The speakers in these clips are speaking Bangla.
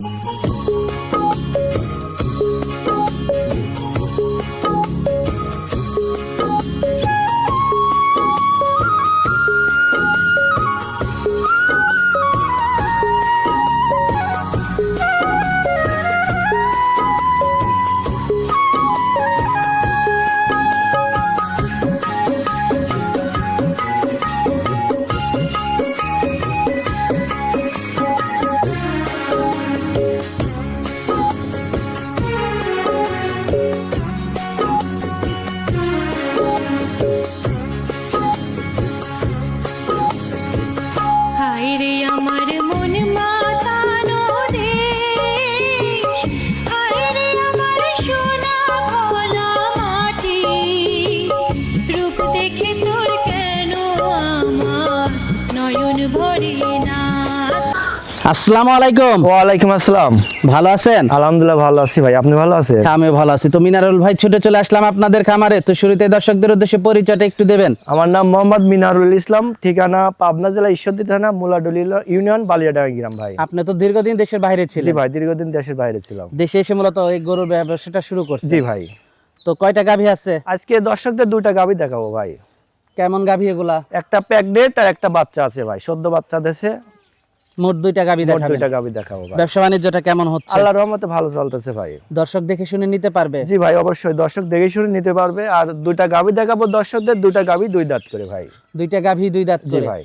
হায় মন মাতানো আসসালামু আলাইকুম। ওয়ালাইকুম আসসালাম। ভালো আছেন? আলহামদুলিল্লাহ ভালো আছি ভাই আপনি ভালো আছেন? আমি ভালো আছি। তো মিনারুল ভাই ছুটে চলে আসলাম আপনাদের খামারে। তো শুরুতে দর্শকদের উদ্দেশ্যে পরিচয়টা একটু দেবেন। আমার নাম মোহাম্মদ মিনারুল ইসলাম ঠিকানা পাবনা জেলা ঈশ্বরদী থানা মুলাডুলি ইউনিয়ন বালিয়াডাঙ্গা গ্রাম ভাই। আপনি তো দীর্ঘদিন দেশের বাইরে জি ভাই দীর্ঘদিন দেশের বাইরে ছিলাম। দেশে এসে মূলত এই গরুর ব্যবসাটা শুরু করছে জি ভাই। তো কয়টা গাভী আছে? আজকে দর্শকদের দুইটা গাবি দেখাবো ভাই। কেমন গাভী এগুলা? একটা প্যাকডেট আর একটা বাচ্চা আছে ভাই সদ্য বাচ্চা দেশে মোট দুইটা গাভী মোট দেখাবেন। দুইটা গাবি দেখাবো ব্যবসা বাণিজ্যটা কেমন হচ্ছে? আল্লাহর রহমতে ভালো চলতেছে ভাই। দর্শক দেখে শুনে নিতে পারবে? জি ভাই অবশ্যই দর্শক দেখে শুনে নিতে পারবে। আর দুইটা গাবি দেখাবো দর্শকদের দুইটা গাবি দুই দাঁত করে ভাই। দুইটা গাভী দুই দাঁত করে। ভাই।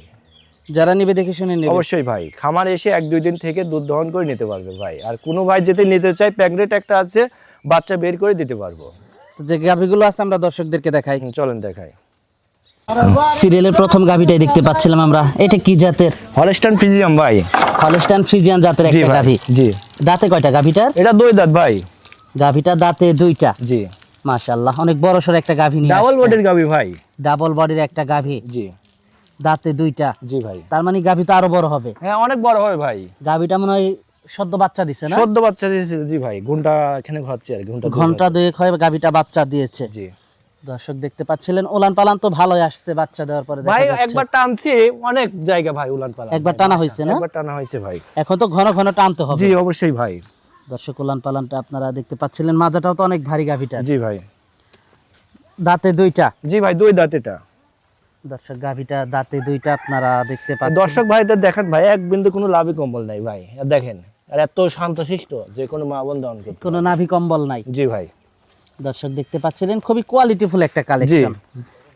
যারা নিবে দেখে শুনে নেবে। অবশ্যই ভাই খামার এসে এক দুই দিন থেকে দুধ দহন করে নিতে পারবে ভাই। আর কোনো ভাই যদি নিতে চায় প্যাকেট একটা আছে বাচ্চা বের করে দিতে পারব। যে গাভীগুলো আছে আমরা দর্শকদেরকে দেখাই। চলেন দেখাই। সিরিয়ালের প্রথম গাভীটাই দেখতে পাচ্ছিলাম আমরা। এটা কি জাতের? ভাই। হলস্টাইন ফ্রিজিয়ান জাতের একটা গাভী। জি। দাঁতে কয়টা গাভীটার? এটা দুই দাঁত ভাই। গাভীটা দাঁতে দুইটা। জি। মাশাআল্লাহ অনেক বড় সড় একটা গাভী নিয়ে ডাবল বডির গাবি ভাই। ডাবল বডির একটা গাভী। জি। দাঁতে দুইটা। জি ভাই। তার মানে গাভী তো আরও বড় হবে। হ্যাঁ অনেক বড় হবে ভাই। গাভীটা মনে হয় সদ্য বাচ্চা দিছে না? সদ্য বাচ্চা দিয়েছে জি ভাই। ঘণ্টা এখানে হচ্ছে আর ঘণ্টা ঘণ্টা। দুয়েক হয় গাভীটা বাচ্চা দিয়েছে। জি। দর্শক দেখতে পাচ্ছিলেন ওলান পালান তো ভালোই আসছে বাচ্চা দেওয়ার পরে ভাই একবার টানছি অনেক জায়গা ভাই উলান পালা একবার টানা হয়েছে না? একবার টানা হয়েছে ভাই। এখন তো ঘন ঘন টানতে হবে। জি অবশ্যই ভাই। দর্শক ওলান পালানটা আপনারা দেখতে পাচ্ছিলেন মাজাটাও তো অনেক ভারী গাভীটা। জি ভাই। দাঁতে দুইটা। জি ভাই দুই দাঁত এটা। দর্শক গাভিটা দাঁতে দুইটা আপনারা দেখতে পাচ্ছেন। দর্শক ভাইদের দেখেন ভাই এক বিন্দু কোনো লাভই কম্বল নাই ভাই। আর দেখেন আর এত শান্তশিষ্ট যে কোনো মা বোন কোনো নাভি কম্বল নাই। জি ভাই। দর্শক দেখতে পাচ্ছিলেন খুবই কোয়ালিটিফুল একটা কালেকশন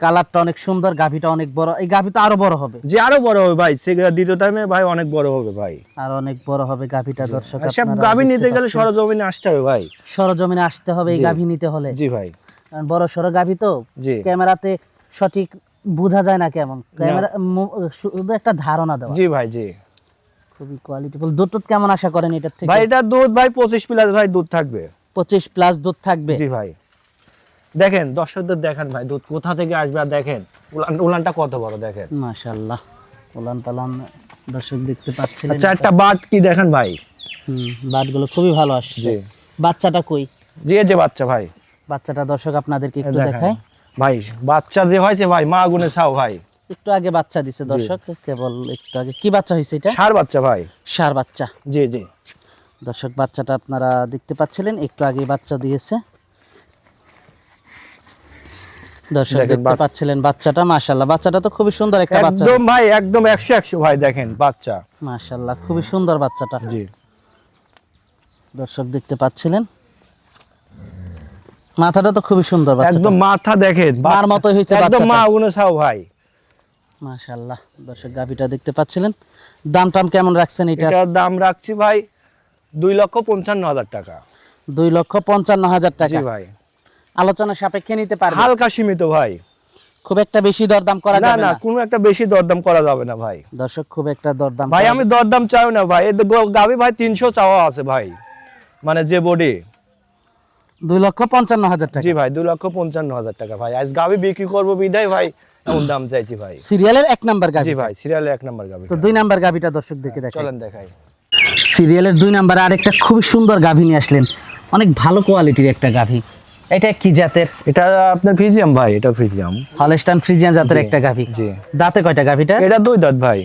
কালারটা অনেক সুন্দর গাভীটা অনেক বড় এই গাভী তো আরও বড় হবে। যে আরও বড় হবে ভাই সে দ্বিতীয় টাইমে ভাই অনেক বড় হবে ভাই। আর অনেক বড় হবে গাভীটা দর্শক সব আপনারা গাভী নিতে গেলে। সরজমিনে আসতে হবে ভাই। সরজমিনে আসতে হবে এই। গাভী নিতে হলে। জি ভাই। কারণ বড় সড়ো গাভী তো ক্যামেরাতে সঠিক বোঝা যায় না কেমন। ক্যামেরা শুধু একটা ধারণা দেওয়া। জি ভাই জি। খুবই কোয়ালিটিফুল দুধ কেমন আশা করেন এটার থেকে? ভাই এটা দুধ ভাই পঁচিশ প্লাস ভাই দুধ থাকবে। পঁচিশ প্লাস দুধ থাকবে। জি ভাই। দেখেন দর্শকদের দেখেন ভাই দুধ কোথা থেকে আসবে আর দেখেন উলান উলানটা কত বড় দেখেন। মাশাল্লাহ উলান পালান দর্শক দেখতে পাচ্ছিলেন। আচ্ছা একটা বাট কি দেখেন ভাই? হুম বাটগুলো খুবই ভালো আসছে। জি। বাচ্চাটা কই? জি এই যে বাচ্চা ভাই। বাচ্চাটা দর্শক আপনাদেরকে একটু। দেখায় ভাই বাচ্চা যে হয়েছে ভাই মা গুনে চাও ভাই। একটু আগে বাচ্চা দিছে দর্শক কেবল একটু আগে। কি বাচ্চা হয়েছে এটা? সার বাচ্চা ভাই। সার বাচ্চা। জি জি। দর্শক বাচ্চাটা আপনারা দেখতে পাচ্ছিলেন একটু আগে বাচ্চা দিয়েছে। দর্শক দেখতে পাচ্ছিলেন বাচ্চাটা মাশাল্লাহ বাচ্চাটা তো খুবই সুন্দর একটা বাচ্চা। একদম ভাই একদম একশো একশো ভাই দেখেন বাচ্চা। মাশাল্লাহ খুবই সুন্দর বাচ্চাটা। জি। দর্শক দেখতে পাচ্ছিলেন। মাথাটা তো খুবই সুন্দর বাচ্চাটা। একদম মাথা দেখেন মার মতোই হয়েছে একদম মা গুনে চাও ভাই। মাশাল্লাহ দর্শক গাভিটা দেখতে পাচ্ছিলেন। দাম টাম কেমন রাখছেন এটা? এটার দাম রাখছি ভাই দুই লক্ষ পঞ্চান্ন হাজার টাকা। দুই লক্ষ পঞ্চান্ন হাজার টাকা। ভাই। আলোচনা সাপেক্ষে নিতে পারবে? হালকা সীমিত ভাই। খুব একটা বেশি দরদাম করা যাবে না কোনো একটা বেশি দরদাম করা যাবে না ভাই। দর্শক খুব একটা দরদাম ভাই আমি দরদাম চাই না ভাই। এই গাবি ভাই তিনশো চাওয়া আছে ভাই। মানে যে বডি দুই লক্ষ পঞ্চান্ন হাজার টাকা। জি ভাই দুই লক্ষ পঞ্চান্ন হাজার টাকা ভাই। আজ গাবি বিক্রি করব বিদায় ভাই এমন দাম চাইছি ভাই। সিরিয়ালের এক নাম্বার গাভি জি ভাই সিরিয়ালের এক নম্বর গাবি তো দুই নাম্বার গাভিটা দর্শক দেখে দেখেন চলেন দেখাই। সিরিয়ালের দুই নাম্বার আরেকটা খুবই সুন্দর গাভি নিয়ে আসলেন। অনেক ভালো কোয়ালিটির একটা গাভি। এটা কি জাতের? এটা আপনার ফিজিয়াম ভাই এটা ফিজিয়াম হলস্টান ফ্রিজিয়ান জাতের একটা গাভি। জি। দাঁতে কয়টা গাভিটা? এটা দুই দাঁত ভাই।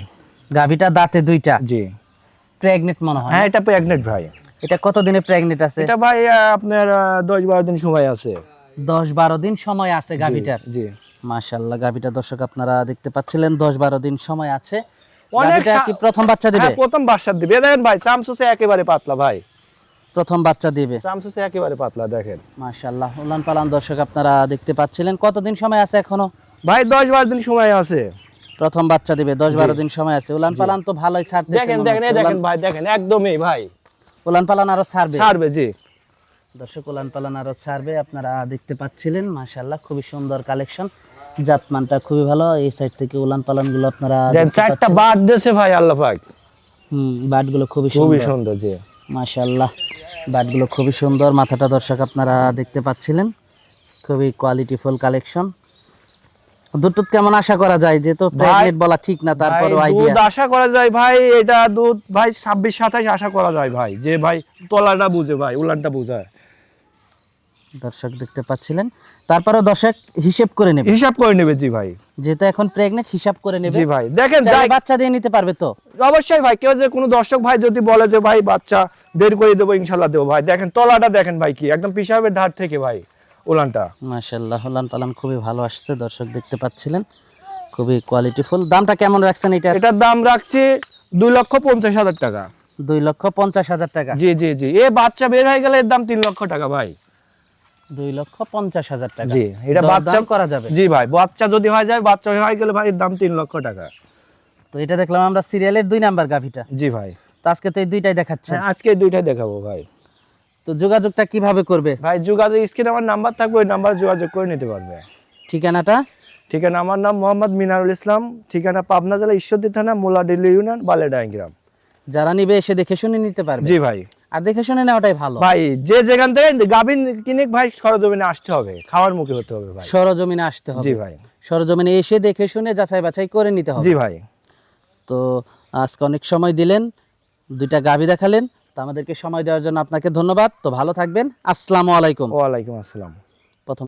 গাভিটা দাঁতে দুইটা? জি। প্রেগনেন্ট মনে হয় হ্যাঁ এটা প্রেগনেন্ট ভাই। এটা কত দিনে প্রেগনেন্ট আছে? এটা ভাই আপনার আহ, দশ বারো দিন সময় আছে। দশ বারো দিন সময় আছে গাভিটার? জি। মাশাল্লাহ গাভিটা দর্শক আপনারা দেখতে পাচ্ছিলেন দশ বারো দিন সময় আছে। অনেক প্রথম বাচ্চা দিবে? হ্যাঁ প্রথম বাসার দিবে। দেখেন ভাই চামচুসে একেবারে পাতলা ভাই। প্রথম বাচ্চা দিবে। চামচুসে একেবারে পাতলা দেখেন। মাশাল্লাহ উলান পালান দর্শক আপনারা দেখতে পাচ্ছিলেন। কতদিন সময় আছে এখনও? ভাই দশ বারো দিন সময় আছে। প্রথম বাচ্চা দিবে দশ বারো দিন সময় আছে। উলান পালান তো ভালোই ছাড়তে দেখেন দেখেন দেখেন ভাই দেখেন একদমই ভাই। উলান পালান আরও ছাড়বে। ছাড়বে জি। দর্শক উলান পালন আরও সার্ভে আপনারা দেখতে পাচ্ছিলেন মাশাল্লাহ খুবই সুন্দর কালেকশন। জাতমানটা খুবই ভালো এই সাইড থেকে উলান পালনগুলো আপনারা চারটা দিয়েছে ভাই আল্লাহ পাক। হুম বাটগুলো খুবই খুবই সুন্দর। সুন্দর জি। মাশাল্লাহ বাটগুলো খুবই সুন্দর মাথাটা দর্শক আপনারা দেখতে পাচ্ছিলেন। খুবই কোয়ালিটিফুল কালেকশন দুধ টুধ কেমন আশা করা যায়? যে তো প্রেগনেন্ট বলা ঠিক না তারপরও ভাই, আইডিয়া দুধ আশা করা যায় ভাই এটা দুধ ভাই ছাব্বিশ সাতাশ আশা করা যায় ভাই যে ভাই তলাটা বুঝে ভাই উলানটা বুঝায়। দর্শক দেখতে পাচ্ছিলেন। তারপরেও দর্শক হিসেব করে নেবে। হিসাব করে নেবে জি ভাই। যেহেতু এখন প্রেগনেন্ট হিসাব করে নেবে। জি ভাই দেখেন বাচ্চা দিয়ে নিতে পারবে তো? অবশ্যই ভাই কেউ যে কোনো দর্শক ভাই যদি বলে যে ভাই বাচ্চা বের করে দেবো ইনশাল্লাহ দেবো ভাই। দেখেন তলাটা দেখেন ভাই কি একদম পিসাবের ধার থেকে ভাই। উলানটা? মাশাল্লাহ হলান পালান খুবই ভালো আসছে দর্শক দেখতে পাচ্ছিলেন। খুবই কোয়ালিটিফুল দামটা কেমন রাখছেন এটা এটার দাম রাখছি দুই লক্ষ পঞ্চাশ হাজার টাকা। দুই লক্ষ পঞ্চাশ হাজার টাকা? জি জি জি। এ বাচ্চা বের হয়ে গেলে এর দাম তিন লক্ষ টাকা ভাই। দুই লক্ষ পঞ্চাশ হাজার টাকা। জি এটা বাচ্চা করা যাবে। জি ভাই বাচ্চা যদি হয়ে যায় বাচ্চা হয়ে গেলে ভাই এর দাম তিন লক্ষ টাকা। তো এটা দেখলাম আমরা সিরিয়ালের দুই নাম্বার গাভিটা। জি ভাই। তো আজকে তো এই দুইটাই দেখাচ্ছে হ্যাঁ, আজকে দুইটাই দেখাবো ভাই। তো যোগাযোগটা কীভাবে করবে? ভাই যোগাযোগ স্ক্রিনে আমার নাম্বার থাকবে ওই নাম্বার যোগাযোগ করে নিতে পারবে। ঠিকানাটা? ঠিকানা আমার নাম মোহাম্মদ মিনারুল ইসলাম ঠিকানা পাবনা জেলা ঈশ্বরদী থানা মোলাডিল্লি ইউনিয়ন বালেডাই গ্রাম। যারা নিবে এসে দেখে শুনে নিতে পারবে। জি ভাই। আর দেখে শুনে নেওয়াটাই ভালো। ভাই যে যেখান থেকে গাভিন কিনে ভাই সরজমিনে আসতে হবে খাওয়ার মুখে হতে হবে ভাই। সরজমিনে আসতে হবে। জি ভাই। সরজমিনে এসে দেখে শুনে যাচাই বাছাই করে নিতে হবে। জি ভাই। তো আজকে অনেক সময় দিলেন দুইটা গাভি দেখালেন তো আমাদেরকে সময় দেওয়ার জন্য আপনাকে ধন্যবাদ। তো ভালো থাকবেন। আসসালামু আলাইকুম। ওয়ালাইকুম আসসালাম।